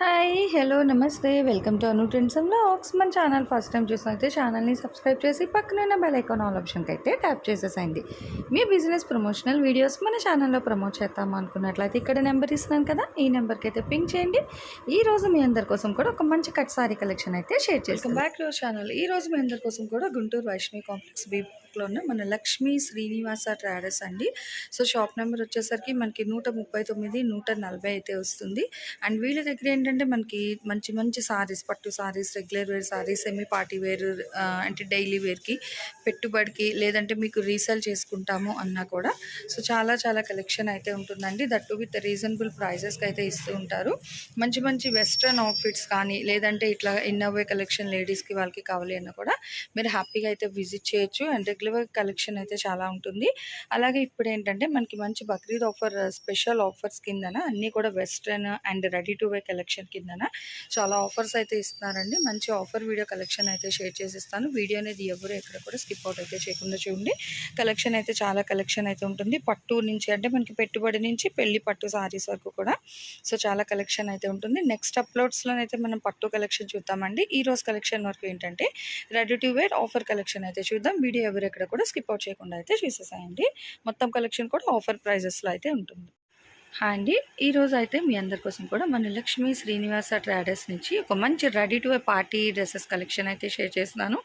Hi hello namaste. Welcome to Anu trends vlogs మన channel first time చూసినైతే ఛానల్ని subscribe చేసి పక్కన ఉన్న బెల్ ఐకాన్ ఆల్ ఆప్షన్కి అయితే ట్యాప్ చేసేసండి మీ బిజినెస్ ప్రమోషనల్ వీడియోస్ మన ఛానల్లో ప్రమోట్ చేద్దాం అనుకున్నట్లయితే ఇక్కడ నెంబర్ ఇస్తున్నాను కదా ఈ నెంబర్కి అయితే పింక్ చేయండి. ఈ రోజు మీ అందరి కోసం కూడా ఒక మంచి కట్ సారీ కలెక్షన్ అయితే షేర్ చేస్తాం బ్యాక్ టు ఛానల్ ఈ రోజు మీ అందరి కోసం కూడా గుంటూరు వైష్ణవి కాంప్లెక్స్ బీలో ఉన్న మన లక్ష్మీ శ్రీనివాస ట్రాడర్స్ అండి. సో షాప్ నెంబర్ వచ్చేసరికి మనకి నూట ముప్పై తొమ్మిది నూట నలభై అయితే వస్తుంది. అండ్ వీళ్ళ దగ్గర ఏంటంటే మనకి మంచి మంచి సారీస్ పట్టు sarees regular wear sarees semi party wear అంటే డైలీ వేర్కి పెట్టుబడికి లేదంటే మీకు రీసేల్ చేసుకుంటాము అన్నా కూడా. సో చాలా చాలా కలెక్షన్ అయితే ఉంటుందండి. దట్టు విత్ రీజనబుల్ ప్రైజెస్కి అయితే ఇస్తూ ఉంటారు. మంచి మంచి వెస్ట్రన్ అవుట్ఫిట్స్ కానీ లేదంటే ఇట్లా ఇన్నోవే కలెక్షన్ లేడీస్కి వాళ్ళకి కావాలి అన్నా కూడా మీరు హ్యాపీగా అయితే విజిట్ చేయొచ్చు. అంటే రెగ్యులర్ కలెక్షన్ అయితే చాలా ఉంటుంది. అలాగే ఇప్పుడు ఏంటంటే మనకి మంచి బక్రీద్ ఆఫర్ స్పెషల్ ఆఫర్స్ కిందన అన్నీ కూడా western and ready to wear collection కిందన చాలా ఆఫర్స్ అయితే ఇస్తున్నారండి. మంచి ఆఫర్ వీడియో కలెక్షన్ అయితే షేర్ చేసిస్తాను. వీడియో అనేది ఎవరు ఎక్కడ కూడా స్కిప్ అవుట్ అయితే చేయకుండా చూడండి. కలెక్షన్ అయితే చాలా కలెక్షన్ అయితే ఉంటుంది. పట్టు నుంచి అంటే మనకి పెట్టుబడి నుంచి పెళ్ళి పట్టు సారీస్ వరకు కూడా సో చాలా కలెక్షన్ అయితే ఉంటుంది. నెక్స్ట్ అప్లోడ్స్లోనైతే మనం పట్టు కలెక్షన్ చూద్దామండి. ఈ రోజు కలెక్షన్ వరకు ఏంటంటే ready to wear offer collection అయితే చూద్దాం. వీడియో ఎవరు ఎక్కడ కూడా స్కిప్ అవుట్ చేయకుండా అయితే చూసేసాయండి. మొత్తం కలెక్షన్ కూడా ఆఫర్ ప్రైజెస్లో అయితే ఉంటుంది. హాయ్ అండి ఈరోజు అయితే మీ అందరి కోసం కూడా మన లక్ష్మీ శ్రీనివాస ట్రాడర్స్ నుంచి ఒక మంచి ready to party dresses collection అయితే షేర్ చేస్తున్నాను.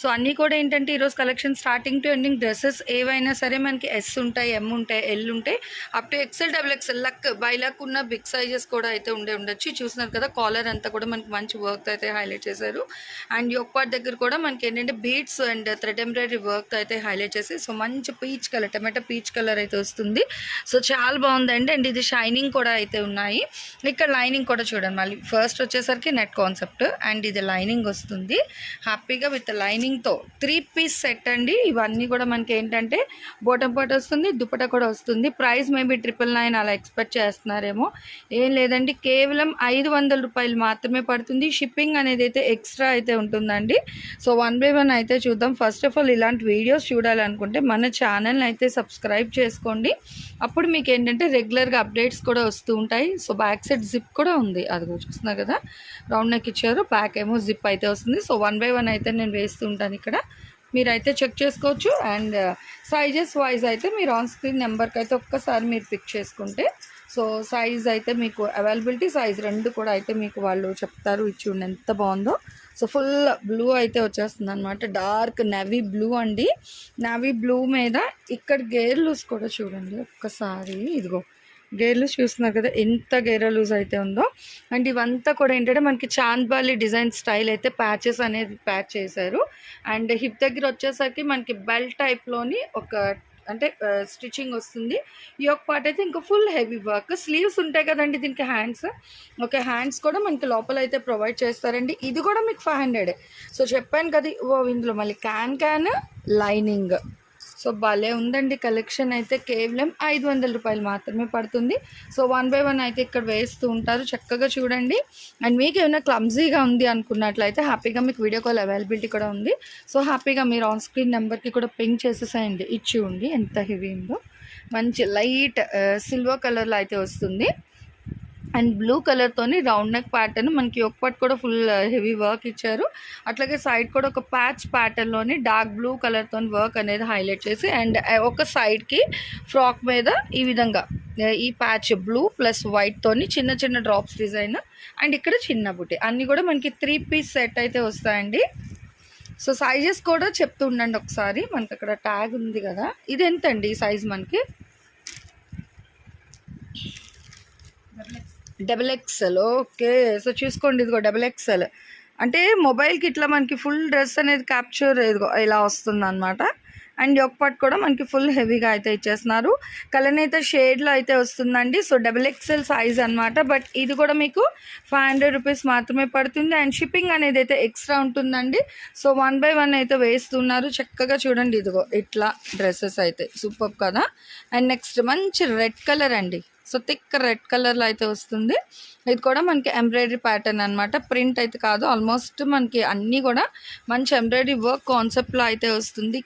సో అన్నీ కూడా ఏంటంటే ఈరోజు collection starting to ending dresses ఏవైనా సరే మనకి ఎస్ ఉంటాయి ఎం ఉంటాయి ఎల్ ఉంటాయి up to XL double XL luck బై లక్ ఉన్న బిగ్ సైజెస్ కూడా అయితే ఉండే ఉండొచ్చు. చూస్తున్నారు కదా కాలర్ అంతా కూడా మనకి మంచి వర్క్ అయితే హైలైట్ చేశారు. అండ్ యొక్క పార్ట్ దగ్గర కూడా మనకి ఏంటంటే beads and thread embroidery work అయితే హైలైట్ చేసి సో మంచి peach colour tomato peach colour అయితే వస్తుంది. సో చాలా బాగుందండి. అండ్ ఇది షైనింగ్ కూడా అయితే ఉన్నాయి. ఇక్కడ లైనింగ్ కూడా చూడండి. మళ్ళీ ఫస్ట్ వచ్చేసరికి నెట్ కాన్సెప్ట్ అండ్ ఇది లైనింగ్ వస్తుంది. హ్యాపీగా విత్ లైనింగ్తో త్రీ పీస్ సెట్ అండి. ఇవన్నీ కూడా మనకి ఏంటంటే బోటం పాట్ వస్తుంది దుపట కూడా వస్తుంది. ప్రైస్ మేబీ ట్రిపుల్ నైన్ అలా ఎక్స్పెక్ట్ చేస్తున్నారేమో. ఏం లేదండి. కేవలం ఐదు వందల రూపాయలు మాత్రమే పడుతుంది. షిప్పింగ్ అనేది అయితే ఎక్స్ట్రా అయితే ఉంటుందండి. సో వన్ బై వన్ అయితే చూద్దాం. ఫస్ట్ ఆఫ్ ఆల్ ఇలాంటి వీడియోస్ చూడాలనుకుంటే మన ఛానల్ని అయితే సబ్స్క్రైబ్ చేసుకోండి. అప్పుడు మీకు ఏంటంటే రెగ్యులర్గా అప్డేట్స్ కూడా వస్తూ ఉంటాయి. సో బ్యాక్ సైడ్ జిప్ కూడా ఉంది. అది చూస్తున్నారు కదా? రౌండ్ నెక్ ఇచ్చారు. బ్యాక్ ఏమో జిప్ అయితే వస్తుంది. సో వన్ బై వన్ అయితే నేను వేస్తూ ఉంటాను ఇక్కడ. మీరైతే చెక్ చేసుకోవచ్చు. అండ్ సైజెస్ వైజ్ అయితే మీరు ఆన్ స్క్రీన్ నెంబర్కి అయితే ఒక్కసారి మీరు పిక్ చేసుకుంటే సో సైజ్ అయితే మీకు అవైలబిలిటీ సైజ్ రెండు కూడా అయితే మీకు వాళ్ళు చెప్తారు. ఇచ్చి ఉండి ఎంత బాగుందో. సో ఫుల్ బ్లూ అయితే వచ్చేస్తుంది అనమాట డార్క్ నవీ బ్లూ అండి. నవీ బ్లూ మీద ఇక్కడ గేర్ లూస్ కూడా చూడండి ఒక్కసారి. ఇదిగో. గేర్లు చూస్తున్నారు కదా ఎంత గేర్ లూజ్ అయితే ఉందో. అండ్ ఇవంతా కూడా ఏంటంటే మనకి చాంద్బాలి డిజైన్ స్టైల్ అయితే ప్యాచెస్ అనేది ప్యాచ్ చేశారు. అండ్ హిప్ దగ్గర వచ్చేసరికి మనకి బెల్ట్ టైప్లోని ఒక అంటే స్టిచ్చింగ్ వస్తుంది. ఈ యొక్క పార్ట్ అయితే ఇంకా ఫుల్ హెవీ వర్క్. స్లీవ్స్ ఉంటాయి కదండి దీనికి హ్యాండ్స్. ఓకే హ్యాండ్స్ కూడా మనకి లోపల అయితే ప్రొవైడ్ చేస్తారండి. ఇది కూడా మీకు ఫైవ్ హండ్రెడే. సో చెప్పాను కదా ఓ ఇందులో మళ్ళీ క్యాన్ క్యాన్ లైనింగ్. సో భలే ఉందండి కలెక్షన్ అయితే కేవలం ఐదు వందల రూపాయలు మాత్రమే పడుతుంది. సో వన్ బై వన్ అయితే ఇక్కడ వేస్తూ ఉంటారు. చక్కగా చూడండి. అండ్ మీకు ఏమైనా క్లమ్జీగా ఉంది అనుకున్నట్లయితే హ్యాపీగా మీకు వీడియో కాల్ అవైలబిలిటీ కూడా ఉంది. సో హ్యాపీగా మీరు ఆన్ స్క్రీన్ నెంబర్కి కూడా పింక్ చేసేసేయండి. ఇచ్చి ఉండి ఎంత హెవీ ఉందో. మంచి లైట్ సిల్వర్ కలర్లో అయితే వస్తుంది. అండ్ బ్లూ కలర్తోని రౌండ్ నెక్ ప్యాటర్న్. మనకి ఒక పార్ట్ కూడా ఫుల్ హెవీ వర్క్ ఇచ్చారు. అట్లాగే సైడ్ కూడా ఒక ప్యాచ్ ప్యాటర్న్లోని డార్క్ బ్లూ కలర్తో వర్క్ అనేది హైలైట్ చేసి అండ్ ఒక సైడ్కి ఫ్రాక్ మీద ఈ విధంగా ఈ ప్యాచ్ బ్లూ ప్లస్ వైట్తోని చిన్న చిన్న డ్రాప్స్ డిజైన్. అండ్ ఇక్కడ చిన్న బుట్టి అన్నీ కూడా మనకి త్రీ పీస్ సెట్ అయితే వస్తాయండి. సో సైజెస్ కూడా చెప్తూ ఉండండి ఒకసారి. మనకి అక్కడ ట్యాగ్ ఉంది కదా. ఇది ఎంత అండి సైజ్ మనకి? డబుల్ ఎక్సెల్ ఓకే సో చూసుకోండి ఇదిగో డబుల్ ఎక్సెల్ అంటే మొబైల్కి ఇట్లా మనకి ఫుల్ డ్రెస్ అనేది క్యాప్చర్ ఇదిగో ఇలా వస్తుంది అనమాట అండ్ ఒక పార్ట్ కూడా మనకి ఫుల్ హెవీగా అయితే ఇచ్చేస్తున్నారు. కలర్ అయితే షేడ్లో అయితే వస్తుందండి. సో డబుల్ ఎక్సెల్ సైజ్ అనమాట బట్ ఇది కూడా మీకు ఫైవ్ హండ్రెడ్ రూపీస్ మాత్రమే పడుతుంది. అండ్ షిప్పింగ్ అనేది అయితే ఎక్స్ట్రా ఉంటుందండి. సో వన్ బై వన్ అయితే వేస్తున్నారు. చక్కగా చూడండి ఇదిగో ఇట్లా డ్రెస్సెస్ అయితే. సూపర్ కదా? అండ్ నెక్స్ట్ మంచి రెడ్ కలర్ అండి. సో థిక్ రెడ్ కలర్లో అయితే వస్తుంది. ఇది కూడా మనకి ఎంబ్రాయిడరీ ప్యాటర్న్ అనమాట ప్రింట్ అయితే కాదు ఆల్మోస్ట్ మనకి అన్నీ కూడా మంచి ఎంబ్రాయిడరీ వర్క్ కాన్సెప్ట్లో అయితే వస్తుంది.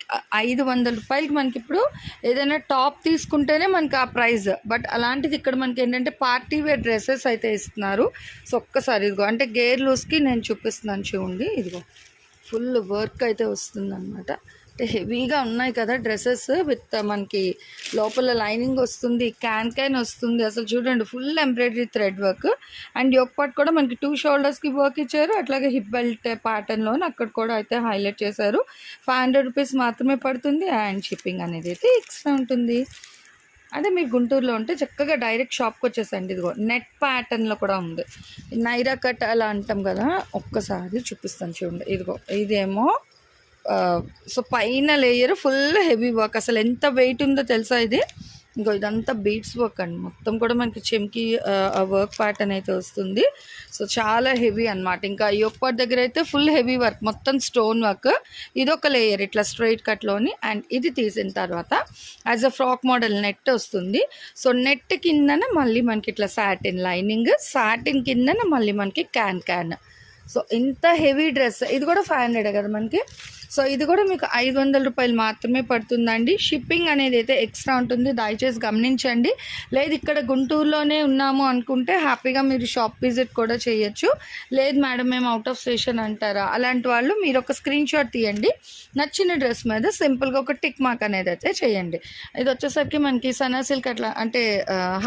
ఐదు వందల రూపాయలకి మనకి ఇప్పుడు ఏదైనా టాప్ తీసుకుంటేనే మనకి ఆ ప్రైస్. బట్ అలాంటిది ఇక్కడ మనకి ఏంటంటే పార్టీ వేర్ డ్రెస్సెస్ అయితే ఇస్తున్నారు. సో ఒక్కసారి ఇదిగో అంటే గేర్ లూస్కి నేను చూపిస్తున్నాను చూడండి. ఇదిగో ఫుల్ వర్క్ అయితే వస్తుంది అనమాట అంటే హెవీగా ఉన్నాయి కదా డ్రెస్సెస్ విత్ మనకి లోపల లైనింగ్ వస్తుంది క్యాన్ క్యాన్ వస్తుంది. అసలు చూడండి full embroidery thread work and యొక్క పార్ట్ కూడా మనకి టూ షోల్డర్స్కి వర్క్ ఇచ్చారు. అట్లాగే హిప్ బెల్ట్ ప్యాటర్న్లోని అక్కడ కూడా అయితే హైలైట్ చేశారు. ఫైవ్ హండ్రెడ్ రూపీస్ మాత్రమే పడుతుంది. అండ్ షిప్పింగ్ అనేది అయితే ఎక్స్ట్రా ఉంటుంది. అదే మీరు గుంటూరులో ఉంటే చక్కగా డైరెక్ట్ షాప్కి వచ్చేసండి. ఇదిగో నెట్ ప్యాటర్న్లో కూడా ఉంది. నైరా కట్ అలా అంటాం కదా ఒక్కసారి చూపిస్తాను చూడండి. ఇదిగో ఇదేమో సో పైన లేయర్ ఫుల్ హెవీ వర్క్ అసలు ఎంత వెయిట్ ఉందో తెలుసా ఇది? ఇంకో ఇదంతా బీట్స్ వర్క్ అండి. మొత్తం కూడా మనకి చెమ్కి వర్క్ ప్యాటర్న్ అయితే వస్తుంది. సో చాలా హెవీ అన్నమాట. ఇంకా ఈ ఒక్క దగ్గర అయితే ఫుల్ హెవీ వర్క్ మొత్తం స్టోన్ వర్క్ ఇది ఒక లేయర్ ఇట్లా స్ట్రైట్ కట్లోని అండ్ ఇది తీసిన తర్వాత as a frock model net వస్తుంది. సో నెట్ కిందన మళ్ళీ మనకి ఇట్లా సాటిన్ లైనింగ్ సాటిన్ కిందన మళ్ళీ మనకి క్యాన్ క్యాన్ సో ఇంత హెవీ డ్రెస్. ఇది కూడా ఫైవ్ హండ్రెడే కదా మనకి? సో ఇది కూడా మీకు ఐదు వందల రూపాయలు మాత్రమే పడుతుందండి. షిప్పింగ్ అనేది అయితే ఎక్స్ట్రా ఉంటుంది. దయచేసి గమనించండి. లేదు ఇక్కడ గుంటూరులోనే ఉన్నాము అనుకుంటే హ్యాపీగా మీరు షాప్ విజిట్ కూడా చేయొచ్చు. లేదు మేడం మేము అవుట్ ఆఫ్ స్టేషన్ అంటారా? అలాంటి వాళ్ళు మీరు ఒక స్క్రీన్ షాట్ తీయండి. నచ్చిన డ్రెస్ మీద సింపుల్గా ఒక టిక్ మార్క్ అనేది అయితే చేయండి. ఇది వచ్చేసరికి మనకి సనా సిల్క్ అట్లా అంటే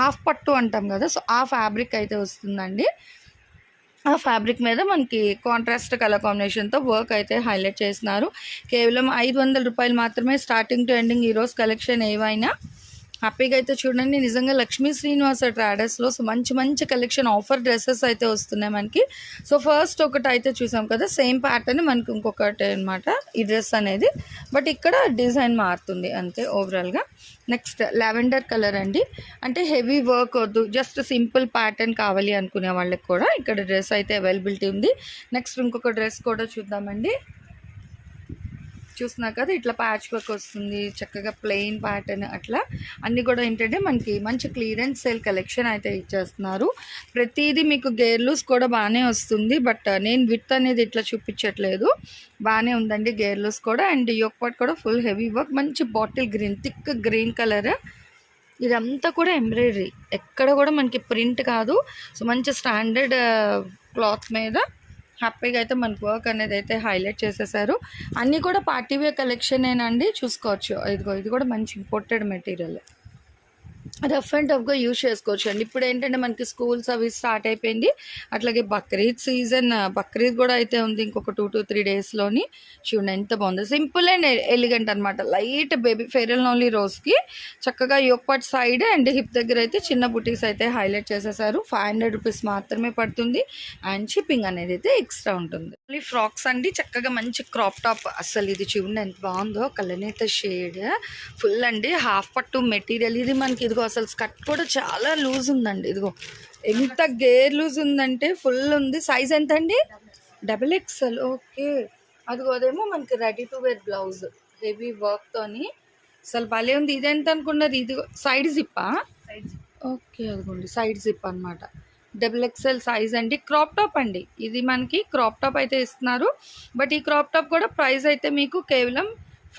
హాఫ్ పట్టు అంటాం కదా సో ఆ ఫ్యాబ్రిక్ అయితే వస్తుందండి. ఆ ఫ్యాబ్రిక్ మీద మనకి కాంట్రాస్ట్ కలర్ కాంబినేషన్తో వర్క్ అయితే హైలైట్ చేసినారు కేవలం ఐదు వందల రూపాయలు మాత్రమే స్టార్టింగ్ టు ఎండింగ్ ఈరోజు కలెక్షన్ ఏవైనా హ్యాపీగా అయితే చూడండి. నిజంగా లక్ష్మీ శ్రీనివాస ట్రాడర్స్లో సో మంచి మంచి కలెక్షన్ ఆఫర్ డ్రెస్సెస్ అయితే వస్తున్నాయి మనకి. సో ఫస్ట్ ఒకటి అయితే చూసాం కదా సేమ్ ప్యాటర్న్ మనకి ఇంకొకటి అనమాట ఈ డ్రెస్ అనేది. బట్ ఇక్కడ డిజైన్ మారుతుంది అంతే ఓవరాల్గా నెక్స్ట్ లావెండర్ కలర్ అండి. అంటే హెవీ వర్క్ వద్దు. జస్ట్ సింపుల్ ప్యాటర్న్ కావాలి అనుకునే వాళ్ళకి కూడా ఇక్కడ డ్రెస్ అయితే అవైలబిలిటీ ఉంది. నెక్స్ట్ ఇంకొక డ్రెస్ కూడా చూద్దామండి. చూస్తున్నా కదా ఇట్లా ప్యాచ్ వర్క్ వస్తుంది చక్కగా ప్లెయిన్ ప్యాటర్న్ అట్లా. అన్నీ కూడా ఏంటంటే మనకి మంచి క్లియరెన్స్ సేల్ కలెక్షన్ అయితే ఇచ్చేస్తున్నారు. ప్రతిదీ మీకు గేర్ లూస్ కూడా బాగానే వస్తుంది బట్ uh, నేను విత్ అనేది ఇట్లా చూపించట్లేదు. బాగానే ఉందండి గేర్ లూస్ కూడా అండ్ పాట్ కూడా ఫుల్ హెవీ వర్క్ మంచి bottle green thick green colour ఇదంతా కూడా ఎంబ్రాయిడరీ ఎక్కడ కూడా మనకి ప్రింట్ కాదు. సో మంచి స్టాండర్డ్ క్లాత్ uh, మీద హ్యాపీగా అయితే మన వర్క్ అనేది అయితే హైలైట్ చేసేసారు. అన్నీ కూడా పార్టీ వేర్ కలెక్షనేనండి. చూసుకోవచ్చు. ఇదిగో ఇది కూడా మంచి ఇంపోర్టెడ్ మెటీరియల్. రఫ్ అండ్ టఫ్గా యూజ్ చేసుకోవచ్చు అండి ఇప్పుడు ఏంటంటే మనకి స్కూల్స్ అవి స్టార్ట్ అయిపోయింది. అట్లాగే బక్రీద్ సీజన్ బక్రీద్ కూడా అయితే ఉంది ఇంకొక టూ టు త్రీ డేస్లోని చూడండి ఎంత బాగుంది. సింపుల్ అండ్ ఎలిగెంట్ అనమాట light baby fair and only రోజ్కి. చక్కగా యోగపాట్ సైడ్ అండ్ హిప్ దగ్గర అయితే చిన్న బుటీస్ అయితే హైలైట్ చేసేసారు. ఫైవ్ హండ్రెడ్ రూపీస్ మాత్రమే పడుతుంది. అండ్ షిప్పింగ్ అనేది అయితే ఎక్స్ట్రా ఉంటుంది. ఓన్లీ ఫ్రాక్స్ అండి. చక్కగా మంచి క్రాప్ టాప్. అసలు ఇది చూడండి ఎంత బాగుందో. కలనేత షేడ్. ఫుల్ అండి. హాఫ్ పట్టు మెటీరియల్. ఇది మనకి ఇదిగో అసలు స్కర్ట్ కూడా చాలా లూజ్ ఉందండి. ఇదిగో ఎంత గేర్ లూజ్ ఉందంటే ఫుల్ ఉంది. సైజ్ ఎంత అండి డబుల్ ఎక్స్ఎల్ ఓకే. అదిగో అదేమో మనకి ready to wear blouse heavy వర్క్తోని అసలు భలే ఉంది. ఇదెంత అనుకున్నది ఇది సైడ్ జిప్పా ఓకే అదిగోండి సైడ్ జిప్ అనమాట డబుల్ ఎక్స్ఎల్ సైజ్ అండి. క్రాప్ టాప్ అండి. ఇది మనకి క్రాప్ టాప్ అయితే ఇస్తున్నారు. బట్ ఈ క్రాప్ టాప్ కూడా ప్రైస్ అయితే మీకు కేవలం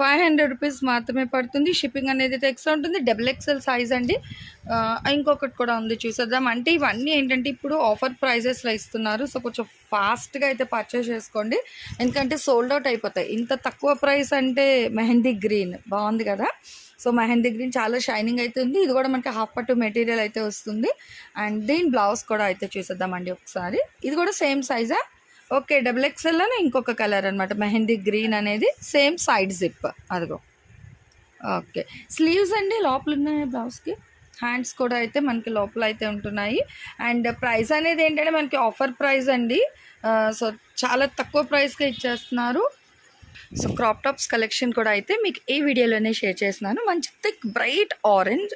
ఫైవ్ హండ్రెడ్ రూపీస్ మాత్రమే పడుతుంది. షిప్పింగ్ అనేది అయితే ఎక్స్ట్రా ఉంటుంది. డబుల్ ఎక్స్ఎల్ సైజ్ అండి. ఇంకొకటి కూడా ఉంది చూసేద్దాం. అంటే ఇవన్నీ ఏంటంటే ఇప్పుడు ఆఫర్ ప్రైజెస్లో ఇస్తున్నారు. సో కొంచెం ఫాస్ట్గా అయితే పర్చేస్ చేసుకోండి. ఎందుకంటే సోల్డ్ అవుట్ అయిపోతాయి. ఇంత తక్కువ ప్రైస్ అంటే మెహందీ గ్రీన్. బాగుంది కదా? సో మెహందీ గ్రీన్ చాలా షైనింగ్ అయితే ఉంది. ఇది కూడా మనకి హాఫ్ పట్టు మెటీరియల్ అయితే వస్తుంది. అండ్ దీని బ్లౌజ్ కూడా అయితే చూసేద్దామండి ఒకసారి. ఇది కూడా సేమ్ సైజా ఓకే డబుల్ ఎక్స్ఎల్లోనే ఇంకొక కలర్ అనమాట మెహందీ గ్రీన్ అనేది సేమ్ సైడ్ జిప్. అదిగో. ఓకే. స్లీవ్స్ అండి లోపల ఉన్నాయి బ్లౌజ్కి? హ్యాండ్స్ కూడా అయితే మనకి లోపల అయితే ఉంటున్నాయి. అండ్ ప్రైస్ అనేది ఏంటంటే మనకి ఆఫర్ ప్రైస్ అండి. సో చాలా తక్కువ ప్రైస్కే ఇచ్చేస్తున్నారు. సో క్రాప్ టాప్స్ కలెక్షన్ కూడా అయితే మీకు ఈ వీడియోలోనే షేర్ చేస్తున్నాను. మంచి thick bright orange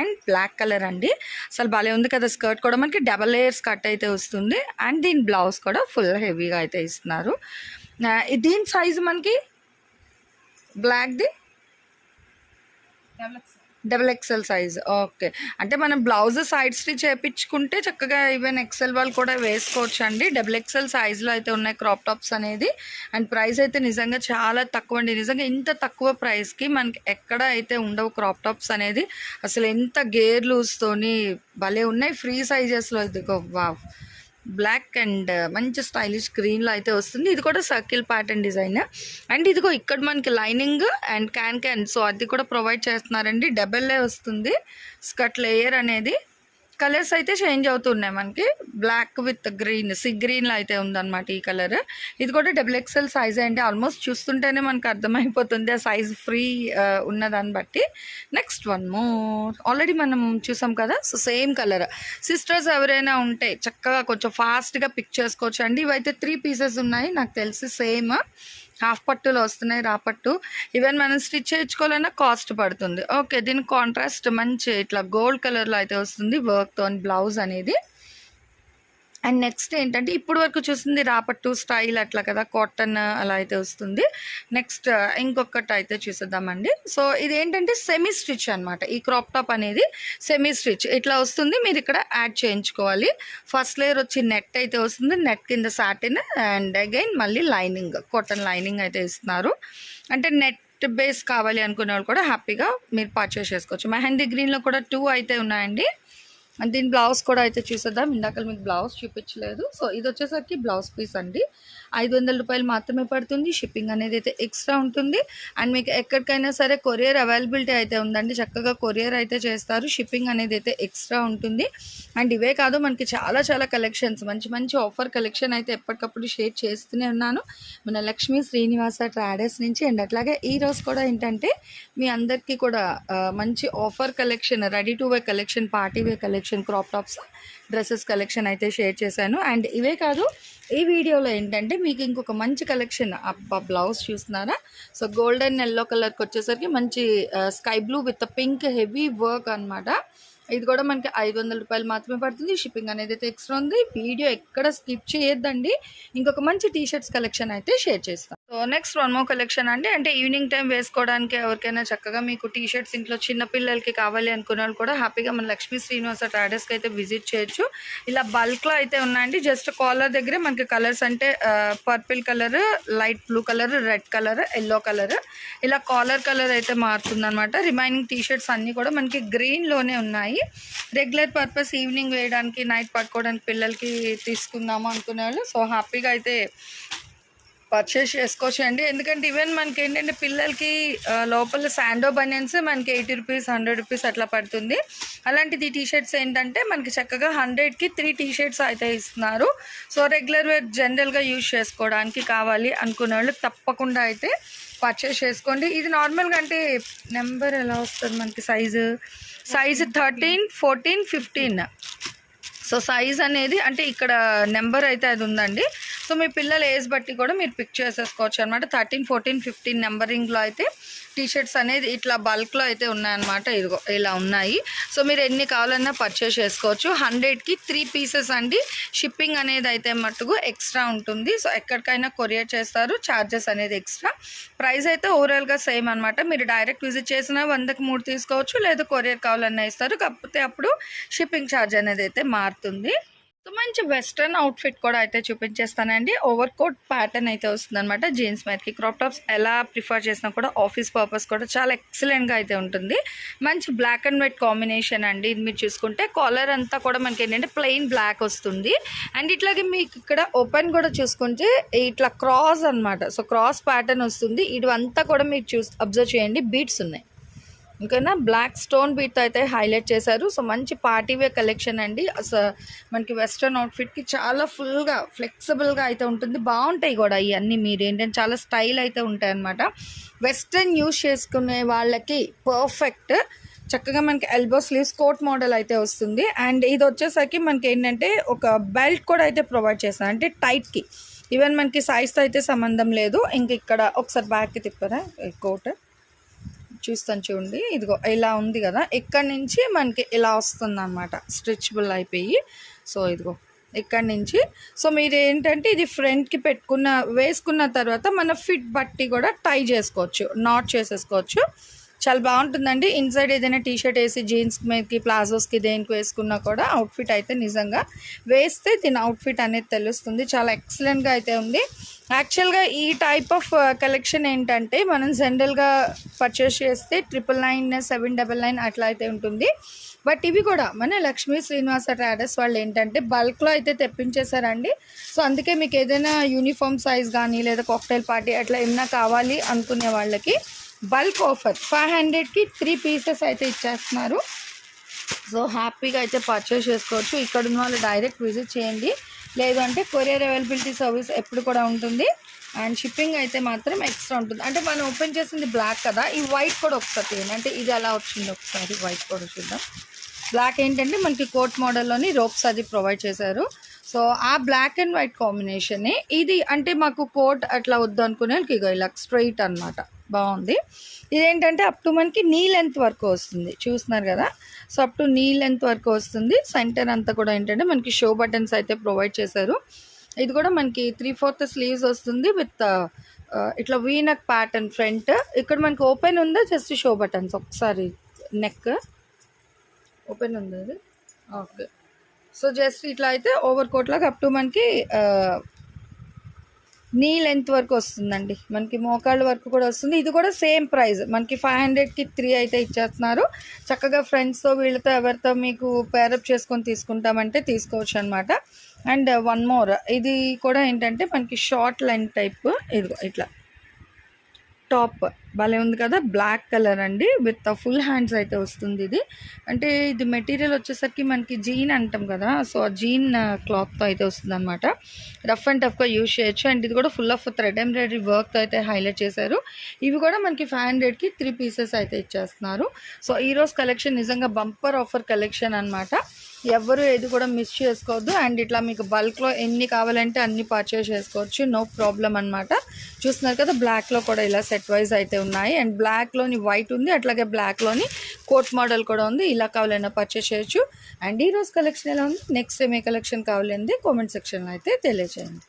and black colour అండి. అసలు భలే ఉంది కదా స్కర్ట్ కూడా. మనకి డబల్ లేయర్స్ కట్ అయితే వస్తుంది. అండ్ దీని బ్లౌజ్ కూడా ఫుల్ హెవీగా అయితే ఇస్తున్నారు. దీని సైజ్ మనకి బ్లాక్ది డబుల్ ఎక్సెల్ సైజ్. ఓకే. అంటే మనం బ్లౌజ్ సైడ్ స్టిచ్ చేయించుకుంటే చక్కగా ఈవెన్ ఎక్సెల్ వాళ్ళు కూడా వేసుకోవచ్చు అండి డబుల్ ఎక్సెల్ సైజ్లో అయితే ఉన్నాయి క్రాప్ టాప్స్ అనేది. అండ్ ప్రైస్ అయితే నిజంగా చాలా తక్కువ అండి. నిజంగా ఇంత తక్కువ ప్రైస్కి మనకి ఎక్కడ అయితే ఉండవు క్రాప్ టాప్స్ అనేది. అసలు ఎంత గేర్ లూజ్తోని భలే ఉన్నాయి. ఫ్రీ సైజెస్లో ఇదిగో వావ్. బ్లాక్ అండ్ మంచి స్టైలిష్ గ్రీన్లో అయితే వస్తుంది. ఇది కూడా సర్కిల్ ప్యాటర్న్ డిజైన్. అండ్ ఇదిగో ఇక్కడ మనకి lining and can can so అది కూడా ప్రొవైడ్ చేస్తున్నారండి. డబల్లే వస్తుంది. స్కర్ట్ లేయర్ అనేది కలర్స్ అయితే చేంజ్ అవుతున్నాయి మనకి. బ్లాక్ విత్ గ్రీన్ సి గ్రీన్లో అయితే ఉందన్నమాట ఈ కలర్. ఇది కూడా డబుల్ ఎక్స్ఎల్ సైజ్ అండి ఆల్మోస్ట్ చూస్తుంటేనే మనకు అర్థమైపోతుంది. ఆ సైజ్ ఫ్రీ ఉన్నదాన్ని బట్టి. Next one more. ఆల్రెడీ మనం చూసాం కదా సో సేమ్ కలర్. సిస్టర్స్ ఎవరైనా ఉంటే చక్కగా కొంచెం ఫాస్ట్గా పిక్ చేసుకోవచ్చు అండి. ఇవైతే త్రీ పీసెస్ ఉన్నాయి నాకు తెలిసి సేమ్. హాఫ్ పట్టులో వస్తున్నాయి రాపట్టు ఈవెన్ మనం స్టిచ్ చేయించుకోవాలన్నా కాస్ట్ పడుతుంది. ఓకే దీని కాంట్రాస్ట్ మంచి ఇట్లా గోల్డ్ కలర్లో అయితే వస్తుంది వర్క్తో బ్లౌజ్ అనేది. అండ్ నెక్స్ట్ ఏంటంటే ఇప్పుడు వరకు చూస్తుంది రాపట్టు స్టైల్ అట్లా కదా కాటన్ అలా అయితే వస్తుంది. నెక్స్ట్ ఇంకొకటి అయితే చూసేద్దామండి. సో ఇది ఏంటంటే సెమీ స్టిచ్ అనమాట ఈ క్రాప్ టాప్ అనేది సెమీ స్టిచ్ ఇట్లా వస్తుంది మీరు ఇక్కడ యాడ్ చేయించుకోవాలి. ఫస్ట్ లేయర్ వచ్చి నెట్ అయితే వస్తుంది నెట్ కింద సాటిన్ అండ్ అగైన్ మళ్ళీ లైనింగ్ కాటన్ లైనింగ్ అయితే ఇస్తున్నారు. అంటే నెట్ బేస్ కావాలి అనుకునే వాళ్ళు కూడా హ్యాపీగా మీరు పర్చేస్ చేసుకోవచ్చు. మెహందీ గ్రీన్లో కూడా టూ అయితే ఉన్నాయండి. అండ్ దీని బ్లౌజ్ కూడా అయితే చూసేద్దాం. ఇందాక మీకు బ్లౌజ్ చూపించలేదు. సో ఇది వచ్చేసరికి బ్లౌజ్ పీస్ అండి. ఐదు వందల రూపాయలు మాత్రమే పడుతుంది. షిప్పింగ్ అనేది అయితే ఎక్స్ట్రా ఉంటుంది. అండ్ మీకు ఎక్కడికైనా సరే కొరియర్ అవైలబిలిటీ అయితే ఉందండి. చక్కగా కొరియర్ అయితే చేస్తారు. షిప్పింగ్ అనేది అయితే ఎక్స్ట్రా ఉంటుంది. అండ్ ఇవే కాదు మనకి చాలా చాలా కలెక్షన్స్ మంచి మంచి ఆఫర్ కలెక్షన్ అయితే ఎప్పటికప్పుడు షేర్ చేస్తూనే ఉన్నాను. మన లక్ష్మీ శ్రీనివాస ట్రాడర్స్ నుంచి అండ్ అట్లాగే ఈ కూడా ఏంటంటే మీ అందరికీ కూడా మంచి offer collection ready to wear collection party wear collection crop tops dresses collection అయితే షేర్ చేశాను. అండ్ ఇవే కాదు ఈ వీడియోలో ఏంటంటే మీకు ఇంకొక మంచి కలెక్షన్ అబ్బా బ్లౌజ్ చూస్తున్నారా? సో గోల్డెన్ ఎల్లో కలర్కి వచ్చేసరికి మంచి sky blue with pink heavy work అన్నమాట. ఇది కూడా మనకి ఐదు వందల రూపాయలు మాత్రమే పడుతుంది. షిప్పింగ్ అనేది అయితే ఎక్స్ట్రా ఉంది. వీడియో ఎక్కడ స్కిప్ చేయొద్దండి. ఇంకొక మంచి టీషర్ట్స్ కలెక్షన్ అయితే షేర్ చేస్తాం. సో నెక్స్ట్ వన్ మో కలెక్షన్ అండి. అంటే ఈవినింగ్ టైం వేసుకోవడానికి ఎవరికైనా చక్కగా మీకు టీ షర్ట్స్ ఇంట్లో చిన్న పిల్లలకి కావాలి అనుకునే వాళ్ళు కూడా హ్యాపీగా మన లక్ష్మీ శ్రీనివాస ట్రాడర్స్కి అయితే విజిట్ చేయొచ్చు. ఇలా బల్క్లో అయితే ఉన్నాయండి. జస్ట్ కాలర్ దగ్గరే మనకి కలర్స్ అంటే purple colour light blue colour red colour yellow colour ఇలా కాలర్ కలర్ అయితే మారుతుంది అనమాట రిమైనింగ్ టీషర్ట్స్ అన్నీ కూడా మనకి గ్రీన్లోనే ఉన్నాయి. రెగ్యులర్ పర్పస్ ఈవినింగ్ వేయడానికి నైట్ పట్టుకోవడానికి పిల్లలకి తీసుకుందాము అనుకునే వాళ్ళు సో హ్యాపీగా అయితే పర్చేస్ చేసుకోవచ్చు అండి ఎందుకంటే ఈవెన్ మనకి ఏంటంటే పిల్లలకి లోపల శాండో బనియన్స్ మనకి ఎయిటీ రూపీస్ హండ్రెడ్ రూపీస్ అట్లా పడుతుంది. అలాంటిది టీ షర్ట్స్ ఏంటంటే మనకి చక్కగా హండ్రెడ్కి త్రీ టీ షర్ట్స్ అయితే ఇస్తున్నారు. సో రెగ్యులర్ వేర్ జనరల్గా యూజ్ చేసుకోవడానికి కావాలి అనుకునే వాళ్ళు తప్పకుండా అయితే పర్చేస్ చేసుకోండి. ఇది నార్మల్గా అంటే నెంబర్ ఎలా వస్తుంది మనకి? Size size thirteen fourteen fifteen so size అనేది అంటే ఇక్కడ నెంబర్ అయితే అది ఉందండి. సో మీ పిల్లల ఏజ్ బట్టి కూడా మీరు పిక్ చేసేసుకోవచ్చు అనమాట థర్టీన్ ఫోర్టీన్ ఫిఫ్టీన్ నెంబరింగ్లో అయితే టీ షర్ట్స్ అనేది ఇట్లా బల్క్లో అయితే ఉన్నాయన్నమాట. ఇదిగో ఇలా ఉన్నాయి. సో మీరు ఎన్ని కావాలన్నా పర్చేస్ చేసుకోవచ్చు. హండ్రెడ్కి త్రీ పీసెస్ అండి. షిప్పింగ్ అనేది అయితే మట్టుకు ఎక్స్ట్రా ఉంటుంది. సో ఎక్కడికైనా కొరియర్ చేస్తారు. ఛార్జెస్ అనేది ఎక్స్ట్రా ప్రైస్ అయితే ఓవరాల్గా సేమ్ అనమాట మీరు డైరెక్ట్ విజిట్ చేసినా వందకి మూడు తీసుకోవచ్చు. లేదా కొరియర్ కావాలన్నా ఇస్తారు. కాకపోతే అప్పుడు షిప్పింగ్ ఛార్జ్ అనేది అయితే మారుతుంది. సో మంచి వెస్ట్రన్ అవుట్ఫిట్ కూడా అయితే చూపించేస్తానండి. ఓవర్ కోట్ ప్యాటర్న్ అయితే వస్తుంది అనమాట జీన్స్ మీదకి క్రాప్ టాప్స్ ఎలా ప్రిఫర్ చేసినా కూడా ఆఫీస్ పర్పస్ కూడా చాలా ఎక్సలెంట్గా అయితే ఉంటుంది. మంచి బ్లాక్ అండ్ వైట్ కాంబినేషన్ అండి. ఇది మీరు చూసుకుంటే కాలర్ అంతా కూడా మనకి ఏంటంటే ప్లెయిన్ బ్లాక్ వస్తుంది. అండ్ ఇట్లాగే మీకు ఇక్కడ ఓపెన్ కూడా చూసుకుంటే ఇట్లా క్రాస్ అన్నమాట. సో క్రాస్ ప్యాటర్న్ వస్తుంది. ఇటువంతా కూడా మీరు చూస్ అబ్జర్వ్ చేయండి. బీట్స్ ఉన్నాయి. ఇంకైనా? బ్లాక్ స్టోన్ బీట్ అయితే హైలైట్ చేశారు. సో మంచి పార్టీ వేర్ కలెక్షన్ అండి. అసలు uh, మనకి వెస్ట్రన్ అవుట్ఫిట్కి చాలా ఫుల్గా ఫ్లెక్సిబుల్గా అయితే ఉంటుంది. బాగుంటాయి కూడా ఇవన్నీ మీరు. ఏంటంటే చాలా స్టైల్ అయితే ఉంటాయి అన్నమాట. వెస్ట్రన్ యూస్ చేసుకునే వాళ్ళకి పర్ఫెక్ట్ చక్కగా మనకి ఎల్బో స్లీవ్స్ కోట్ మోడల్ అయితే వస్తుంది. అండ్ ఇది వచ్చేసరికి మనకి ఏంటంటే ఒక బెల్ట్ కూడా అయితే ప్రొవైడ్ చేస్తాను అంటే టైట్కి ఈవెన్ మనకి సైజ్తో అయితే సంబంధం లేదు. ఇంక ఇక్కడ ఒకసారి బ్యాక్కి తిప్పారా? కోట్ చూస్తాను చూడండి. ఇదిగో ఇలా ఉంది కదా. ఇక్కడ నుంచి మనకి ఇలా వస్తుంది అనమాట స్ట్రెచబుల్ అయిపోయి. సో ఇదిగో ఇక్కడ నుంచి. సో మీరు ఏంటంటే ఇది ఫ్రంట్కి పెట్టుకున్న వేసుకున్న తర్వాత మన ఫిట్ బట్టి కూడా టై చేసుకోవచ్చు. నాట్ చేసేసుకోవచ్చు. చాలా బాగుంటుందండి. ఇన్సైడ్ ఏదైనా టీషర్ట్ వేసి జీన్స్ మీదకి ప్లాజోస్కి దేనికి వేసుకున్నా కూడా అవుట్ఫిట్ అయితే నిజంగా వేస్తే దీని అవుట్ఫిట్ అనేది తెలుస్తుంది. చాలా ఎక్సలెంట్గా అయితే ఉంది. యాక్చువల్గా ఈ టైప్ ఆఫ్ కలెక్షన్ ఏంటంటే మనం జనరల్గా పర్చేస్ చేస్తే triple nine seven double nine అట్లా అయితే ఉంటుంది. బట్ ఇవి కూడా మన లక్ష్మీ శ్రీనివాస ట్రాడర్స్ వాళ్ళు ఏంటంటే బల్క్లో అయితే తెప్పించేశారండి. సో అందుకే మీకు ఏదైనా యూనిఫామ్ సైజ్ కానీ లేదా కాక్టైల్ పార్టీ అట్లా ఏమైనా కావాలి అనుకునే వాళ్ళకి బల్క్ ఆఫర్. ఫైవ్ హండ్రెడ్కి త్రీ పీసెస్ అయితే ఇచ్చేస్తున్నారు. సో హ్యాపీగా అయితే పర్చేస్ చేసుకోవచ్చు. ఇక్కడ ఉన్న వాళ్ళు డైరెక్ట్ విజిట్ చేయండి. లేదు అంటే కొరియర్ అవైలబిలిటీ సర్వీస్ ఎప్పుడు కూడా ఉంటుంది. అండ్ షిప్పింగ్ అయితే మాత్రం ఎక్స్ట్రా ఉంటుంది. అంటే మనం ఓపెన్ చేసింది బ్లాక్ కదా ఈ వైట్ కూడా ఒకసారి తీయండి. అంటే ఇది ఎలా వచ్చింది ఒకసారి వైట్ కూడా చూద్దాం. బ్లాక్ ఏంటంటే మనకి కోట్ మోడల్లోని రోప్స్ అది ప్రొవైడ్ చేశారు. సో ఆ బ్లాక్ అండ్ వైట్ కాంబినేషనే ఇది అంటే మాకు కోట్ అట్లా వద్దు అనుకునే వాళ్ళకి ఇలా స్ట్రైట్ అన్నమాట. బాగుంది. ఇదేంటంటే అప్ టు మనకి నీ లెంత్ వరకు వస్తుంది. చూస్తున్నారు కదా? So up to knee length వరకు వస్తుంది. సెంటర్ అంతా కూడా ఏంటంటే మనకి షో బటన్స్ అయితే ప్రొవైడ్ చేశారు. ఇది కూడా మనకి త్రీ ఫోర్త్ స్లీవ్స్ వస్తుంది విత్ uh, uh, ఇట్లా వీనక్ ప్యాటర్న్ ఫ్రంట్ ఇక్కడ మనకి ఓపెన్ ఉందా? జస్ట్ షో బటన్స్ ఒకసారి నెక్ ఓపెన్ ఉంది అది ఓకే సో జస్ట్ ఇట్లా అయితే ఓవర్ కోట్ లాగా అప్ టు మనకి నీ లెంత్ వరకు వస్తుందండి. మనకి మోకాళ్ళ వరకు కూడా వస్తుంది. ఇది కూడా సేమ్ ప్రైస్ మనకి ఫైవ్ హండ్రెడ్కి త్రీ అయితే ఇచ్చేస్తున్నారు. చక్కగా ఫ్రెండ్స్తో వీళ్ళతో ఎవరితో మీకు పేరప్ చేసుకొని తీసుకుంటామంటే తీసుకోవచ్చు అనమాట అండ్ uh, వన్ మోర్ ఇది కూడా ఏంటంటే మనకి షార్ట్ లెంత్ టైప్ ఇది ఇట్లా. టాప్ భలే ఉంది కదా బ్లాక్ కలర్ అండి విత్ ఫుల్ హ్యాండ్స్ అయితే వస్తుంది ఇది. అంటే ఇది మెటీరియల్ వచ్చేసరికి మనకి జీన్ అంటాం కదా సో ఆ జీన్ క్లాత్తో అయితే వస్తుంది అనమాట రఫ్ అండ్ టఫ్గా యూజ్ చేయొచ్చు. అండ్ ఇది కూడా ఫుల్ ఆఫ్ థ్రెడ్ ఎంబ్రాయిడరీ వర్క్తో అయితే హైలైట్ చేశారు. ఇవి కూడా మనకి ఫైవ్ హండ్రెడ్కి త్రీ పీసెస్ అయితే ఇచ్చేస్తున్నారు. సో ఈరోజు కలెక్షన్ నిజంగా బంపర్ ఆఫర్ కలెక్షన్ అనమాట ఎవరు ఏది కూడా మిస్ చేసుకోవద్దు. అండ్ ఇట్లా మీకు బల్క్లో ఎన్ని కావాలంటే అన్ని పర్చేస్ చేసుకోవచ్చు. నో ప్రాబ్లం అనమాట చూస్తున్నారు కదా బ్లాక్లో కూడా ఇలా సెట్ వైజ్ అయితే ఉన్నాయి. అండ్ బ్లాక్లోని వైట్ ఉంది. అట్లాగే బ్లాక్లోని కోట్ మోడల్ కూడా ఉంది. ఇలా కావాలన్నా పర్చేస్ చేయొచ్చు. అండ్ ఈ రోజు కలెక్షన్ ఎలా ఉంది? నెక్స్ట్ టైం ఏ కలెక్షన్ కావాలండి కామెంట్ సెక్షన్లో అయితే తెలియజేయండి.